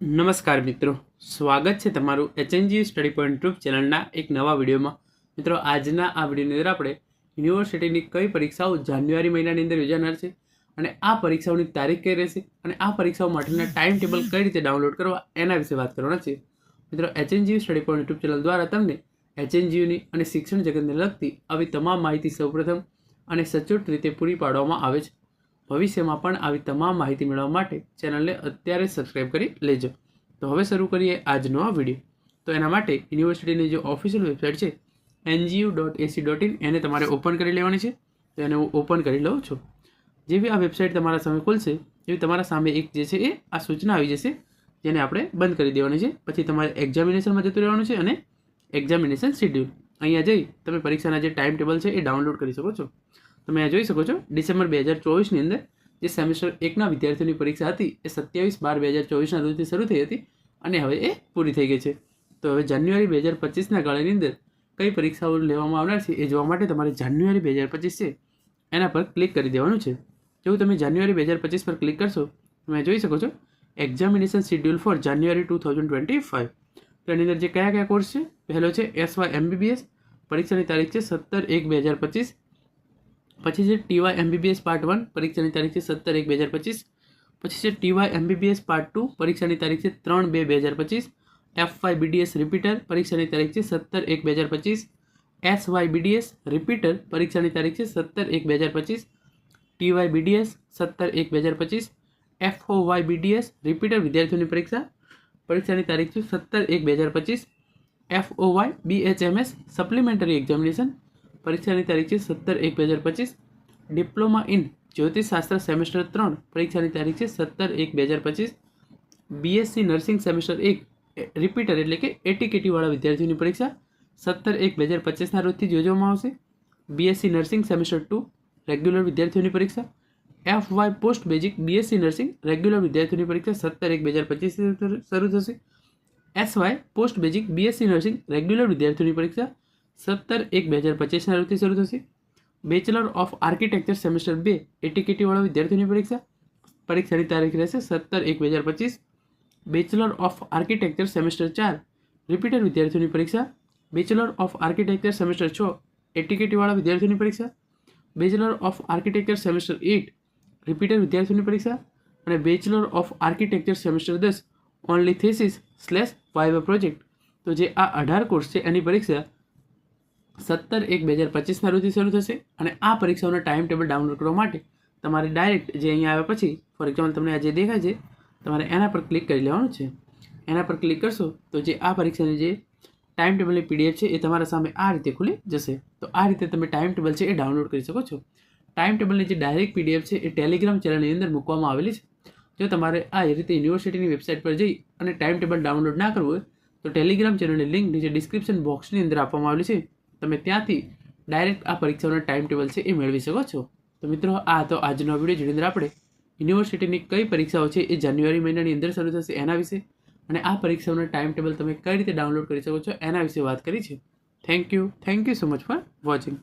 નમસ્કાર મિત્રો. સ્વાગત છે તમારું એચએનજી સ્ટડી પોઈન્ટ ટ્રુપ ચેનલના એક નવા વિડીયોમાં. મિત્રો, આજના આ વિડીયોની અંદર આપણે યુનિવર્સિટીની કઈ પરીક્ષાઓ જાન્યુઆરી મહિનાની અંદર યોજાનાર છે અને આ પરીક્ષાઓની તારીખ કઈ રહેશે અને આ પરીક્ષાઓ માટેના ટાઈમ ટેબલ કઈ રીતે ડાઉનલોડ કરવા એના વિશે વાત કરવાના છે મિત્રો HNG Study Point YouTube channel દ્વારા તમને એચએનજીયુની અને શિક્ષણ જગતને લગતી આવી તમામ માહિતી સૌપ્રથમ અને સચોટ રીતે પૂરી પાડવામાં આવે છે. ભવિષ્યમાં પણ આવી તમામ માહિતી મેળવવા માટે ચેનલને અત્યારે સબસ્ક્રાઈબ કરી લેજો. તો હવે શરૂ કરીએ આજનો આ વીડિયો તો એના માટે યુનિવર્સિટીની જે ઓફિશિયલ વેબસાઇટ છે NGU dot AC dot in એને તમારે ઓપન કરી લેવાની છે. તો એને હું ઓપન કરી લઉં છું. જેવી આ વેબસાઇટ તમારા સામે ખુલશે એવી તમારા સામે એક જે છે, એ આ સૂચના આવી જશે, જેને આપણે બંધ કરી દેવાની છે. પછી તમારે એક્ઝામિનેશનમાં જતું રહેવાનું છે અને એક્ઝામિનેશન શેડ્યુલ અહીંયા જઈ તમે પરીક્ષાના જે ટાઈમ ટેબલ છે, એ ડાઉનલોડ કરી શકો છો. તમે આ જોઈ શકો છો, ડિસેમ્બર બે હજાર ચોવીસની અંદર જે સેમેસ્ટર એકના વિદ્યાર્થીઓની પરીક્ષા હતી, એ સત્યાવીસ બાર બે હજાર ચોવીસના રોજથી શરૂ થઈ હતી અને હવે એ પૂરી થઈ ગઈ છે. તો હવે જાન્યુઆરી બે હજાર પચીસના ગાળાની અંદર કઈ પરીક્ષાઓ લેવામાં આવનાર છે એ જોવા માટે તમારે જાન્યુઆરી બે હજાર પચીસ છે એના પર ક્લિક કરી દેવાનું છે. જો તમે જાન્યુઆરી બે હજાર પચીસ પર ક્લિક કરશો, તમે જોઈ શકો છો, examination schedule for January two thousand twenty five તો એની અંદર જે કયા કયા કોર્સ છે? પહેલો છે એસ વાય એમબીબીએસ પરીક્ષાની તારીખ છે સત્તર એક બે હજાર પચીસ પછી છે ટીવાય એમબીબીએસ પાર્ટ વન પરીક્ષાની તારીખ છે સત્તર એક બે હજાર પચીસ. પછી છે ટીવાય એમબીબીએસ પાર્ટ ટુ પરીક્ષાની તારીખ છે ત્રણ બે બે હજાર પચીસ. એફ વાય બીડીએસ રિપીટર પરીક્ષાની તારીખ છે સત્તર એક બે હજાર પચીસ. એસ વાય બીડીએસ રિપીટર પરીક્ષાની તારીખ છે સત્તર એક બે હજાર પચીસ. ટીવાય બીડીએસ સત્તર એક બે હજાર પચીસ. F O Y BDS repeater વિદ્યાર્થીઓની પરીક્ષા, પરીક્ષાની તારીખ છે સત્તર એક બે હજાર પચીસ. F O Y BHMS supplementary examination પરીક્ષાની તારીખ છે સત્તર એક બે હજાર પચીસ. ડિપ્લોમા ઇન જ્યોતિષશાસ્ત્ર સેમેસ્ટર ત્રણ, પરીક્ષાની તારીખ છે સત્તર એક બે હજાર પચીસ. બીએસસી નર્સિંગ સેમેસ્ટર એક રિપીટર એટલે કે એટીકેટીવાળા વિદ્યાર્થીઓની પરીક્ષા સત્તર એક બે હજાર પચીસના રોજથી યોજવામાં આવશે. BSc nursing semester two, regular વિદ્યાર્થીઓની પરીક્ષા. F Y post basic BSc nursing, regular વિદ્યાર્થીઓની પરીક્ષા સત્તર એક બે હજાર પચીસ શરૂ થશે. S Y post basic BSc nursing, regular વિદ્યાર્થીઓની પરીક્ષા. સત્તર એક બે હજાર પચીસના રોજથી શરૂ થશે. બેચલર ઓફ આર્કિટેક્ચર સેમેસ્ટર બે એટીકેટીવાળા વિદ્યાર્થીઓની પરીક્ષા. પરીક્ષાની તારીખ રહેશે સત્તર એક બે હજાર પચીસ. બેચલર ઓફ આર્કિટેક્ચર સેમેસ્ટર ચાર રિપીટર વિદ્યાર્થીઓની પરીક્ષા. બેચલર ઓફ આર્કિટેક્ચર સેમેસ્ટર છ એટીકેટીવાળા વિદ્યાર્થીઓની પરીક્ષા. Bachelor of architecture semester eight repeater વિદ્યાર્થીઓની પરીક્ષા. અને બેચલર ઓફ આર્કિટેક્ચર સેમેસ્ટર દસ only thesis slash viva project તો જે આ અઢાર કોર્સ છે, એની પરીક્ષા સત્તર એક બે હજાર પચીસના રોજથી શરૂ થશે અને આ પરીક્ષાઓનો ટાઈમ ટેબલ ડાઉનલોડ કરવા માટે તમારે ડાયરેક્ટ જે અહીંયા આવ્યા પછી ફોર એક્ઝામ્પલ તમને આ જે દેખાય છે, તમારે એના પર ક્લિક કરી લેવાનું છે. એના પર ક્લિક કરશો તો જે આ પરીક્ષાની જે ટાઈમ ટેબલની પીડીએફ છે એ તમારા સામે આ રીતે ખુલી જશે. તો આ રીતે તમે ટાઈમ ટેબલ છે એ ડાઉનલોડ કરી શકો છો. ટાઈમ ટેબલની જે ડાયરેક્ટ પીડીએફ છે એ ટેલિગ્રામ ચેનલની અંદર મૂકવામાં આવેલી છે. જો તમારે આ રીતે યુનિવર્સિટીની વેબસાઇટ પર જઈ અને ટાઈમ ટેબલ ડાઉનલોડ ના કરવું હોય, તો ટેલિગ્રામ ચેનલની લિંક નીચે ડિસ્ક્રિપ્શન બોક્સની અંદર આપવામાં આવેલી છે. તમે ત્યાંથી ડાયરેક્ટ આ પરીક્ષાઓના ટાઈમ ટેબલ છે એ મેળવી શકો છો. તો મિત્રો, આ તો આજનો વીડિયો. જેની અંદર આપણે યુનિવર્સિટીની કઈ પરીક્ષાઓ છે એ જાન્યુઆરી મહિનાની અંદર શરૂ થશે એના વિશે અને આ પરીક્ષાઓના ટાઈમ ટેબલ તમે કઈ રીતે ડાઉનલોડ કરી શકો છો એના વિશે વાત કરી છે. Thank you thank you so much for watching